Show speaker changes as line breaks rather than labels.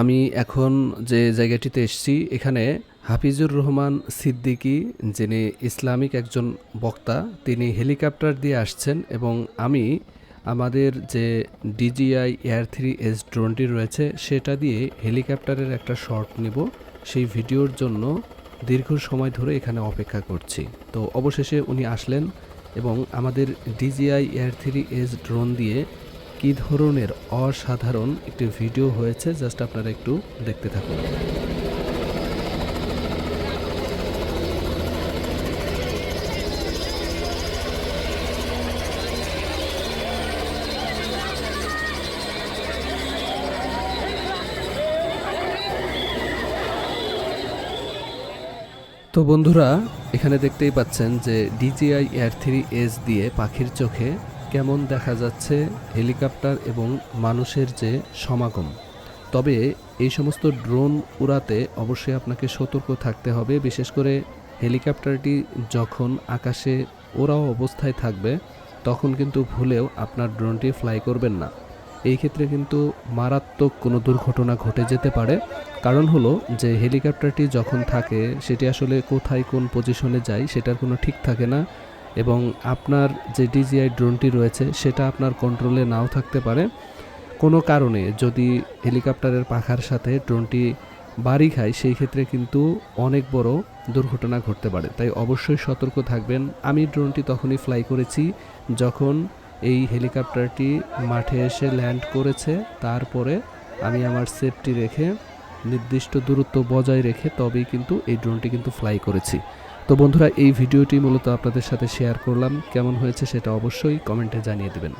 আমি এখন যে জায়গাটিতে এসেছি, এখানে হাফিজুর রহমান সিদ্দিকী, যিনি ইসলামিক একজন বক্তা, তিনি হেলিকপ্টার দিয়ে আসছেন এবং আমি আমাদের যে ডিজিআই এয়ার থ্রি এস ড্রোনটি রয়েছে, সেটা দিয়ে হেলিকপ্টারের একটা শট নেব। সেই ভিডিওর জন্য দীর্ঘ সময় ধরে এখানে অপেক্ষা করছি। তো অবশেষে উনি আসলেন এবং আমাদের DJI air three S drone দিয়ে কী ধরনের অসাধারণ একটি ভিডিও হয়েছে, জাস্ট আপনারা একটু দেখতে থাকুন। তো বন্ধুরা, এখানে দেখতেই পাচ্ছেন যে ডিজিআই এয়ার থ্রি এস দিয়ে পাখির চোখে কেমন দেখা যাচ্ছে হেলিকপ্টার এবং মানুষের যে সমাগম। তবে এই সমস্ত ড্রোন উড়াতে অবশ্যই আপনাকে সতর্ক থাকতে হবে, বিশেষ করে হেলিকপ্টারটি যখন আকাশে ওরাও অবস্থায় থাকবে, তখন কিন্তু ভুলেও আপনার ড্রোনটি ফ্লাই করবেন না। এই ক্ষেত্রে কিন্তু মারাত্মক কোনো দুর্ঘটনা ঘটে যেতে পারে। কারণ হলো যে হেলিকপ্টারটি যখন থাকে, সেটি আসলে কোথায় কোন পজিশনে যায়, সেটার কোনো ঠিক থাকে না। এবং আপনার যে ডিজিআই ড্রোনটি রয়েছে, সেটা আপনার কন্ট্রোলে নাও থাকতে পারে। কোনো কারণে যদি হেলিকপ্টারের পাখার সাথে ড্রোনটি বাড়ি খায়, সেই ক্ষেত্রে কিন্তু অনেক বড় দুর্ঘটনা ঘটতে পারে। তাই অবশ্যই সতর্ক থাকবেন। আমি ড্রোনটি তখনই ফ্লাই করেছি যখন এই হেলিকপ্টারটি মাঠে এসে ল্যান্ড করেছে। তারপরে আমি আমার সেফটি রেখে, নির্দিষ্ট দূরত্ব বজায় রেখে তবেই কিন্তু এই ড্রোনটি কিন্তু ফ্লাই করেছি। তো বন্ধুরা, এই ভিডিওটি মূলত আপনাদের সাথে শেয়ার করলাম। কেমন হয়েছে সেটা অবশ্যই কমেন্টে জানিয়ে দেবেন।